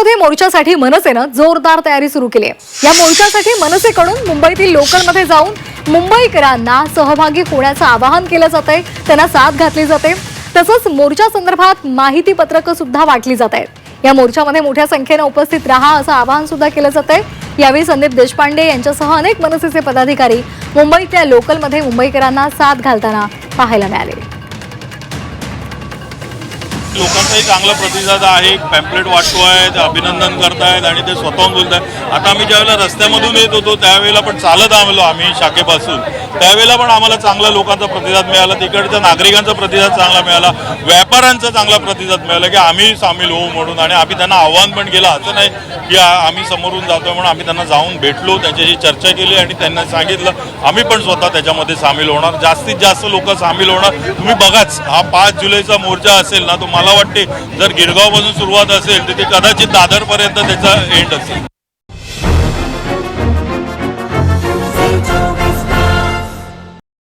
विरोधी मोर्चासाठी मनसेनं जोरदार तयारी सुरू केली आहे. या मोर्चासाठी मनसेकडून मुंबईतील लोकलमध्ये जाऊन मुंबईकरांना सहभागी होण्याचं आवाहन केलं जातंय त्यांना साथ घातली जाते तसंच मोर्चा संदर्भात माहिती पत्रकं सुद्धा वाटली जात आहेत. या मोर्चामध्ये मोठ्या संख्येनं उपस्थित राहा असं आवाहन सुद्धा केलं जात आहे. यावेळी संदीप देशपांडे यांच्यासह अनेक मनसेचे पदाधिकारी मुंबईतल्या लोकलमध्ये मुंबईकरांना साथ घालताना पाहायला मिळाले. लोकांचाही चांगला प्रतिसाद आहे पॅम्पलेट वाटतो आहे अभिनंदन करतायत आणि ते स्वतःहून बोलत आहेत आता आम्ही ज्यावेळेला रस्त्यामधून येत होतो त्यावेळेला पण चालत आलो आम्ही शाखेपासून. त्यावेळेला पण आम्हाला चांगला लोकांचा प्रतिसाद मिळाला तिकडच्या नागरिकांचा प्रतिसाद चांगला मिळाला व्यापाऱ्यांचा चांगला प्रतिसाद मिळाला की आम्ही सामील होऊ म्हणून आणि आम्ही त्यांना आव्हान पण केलं. असं नाही की आम्ही समोरून जातोय म्हणून आम्ही त्यांना जाऊन भेटलो त्यांच्याशी चर्चा केली आणि त्यांना सांगितलं आम्ही पण स्वतः त्याच्यामध्ये सामील होणार. जास्तीत जास्त लोक सामील होणार. तुम्ही बघाच हा पाच जुलैचा मोर्चा असेल ना तो मला वाटते जर गिरगावपासून सुरुवात असेल तर ते कदाचित दादरपर्यंत त्याचा एंड असेल.